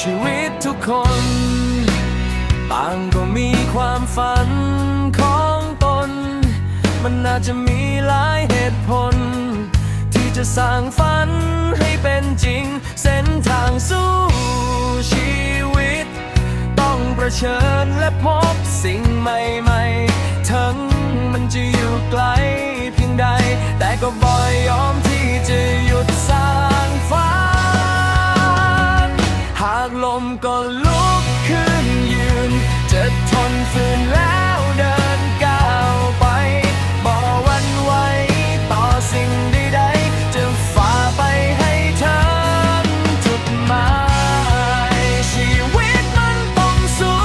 ชีวิตทุกคน ต่างก็มีความฝันของตน มันน่าจะมีหลายเหตุผล ที่จะสร้างฝันให้เป็นจริง เส้นทางสู้ชีวิต ต้องประเชิญและพบสิ่งใหม่ๆ ทั้งมันจะอยู่ไกลเพียงใด แต่ก็บ่ยอมที่จะหยุด ก็ลุกขึ้นยืน จะทนฝืนแล้วเดินก้าวไป บ่วันไหวต่อสิ่งใดๆจะฝ่าไปให้ถึงจุดหมาย ชีวิตมันต้องสู้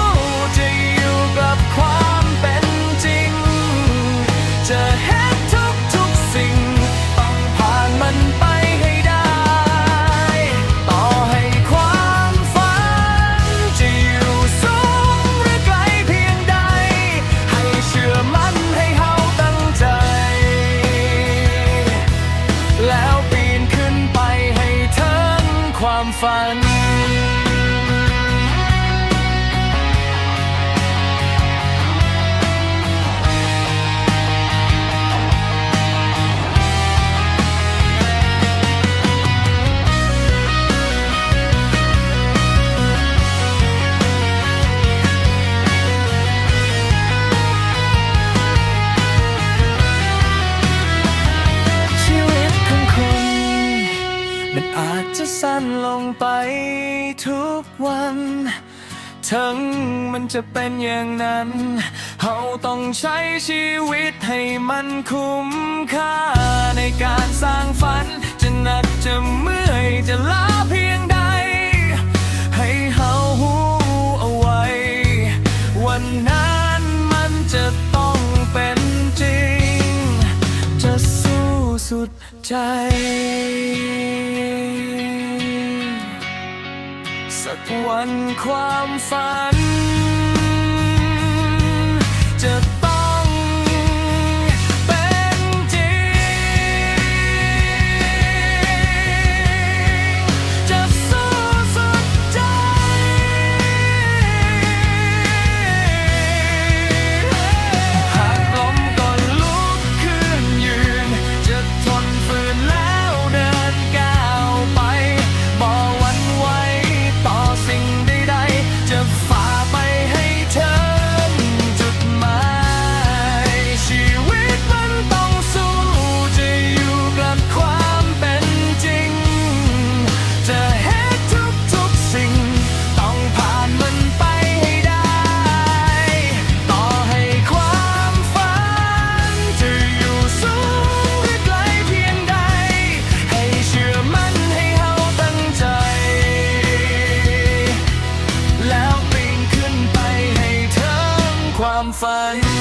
จะอยู่กับความเป็นจริง จะเห็น ค จะสั้นลงไปทุกวัน ถึงมันจะเป็นอย่างนั้น เราต้องใช้ชีวิตให้มันคุ้มค่า ในการสร้างฝัน จะหนักจะเมื่อยจะล้าเพียงใด ให้เฮาหูเอาไว้ วันนั้นมันจะต้องเป็นจริง จะสู้สุดใจ วันความฝัน ฝัน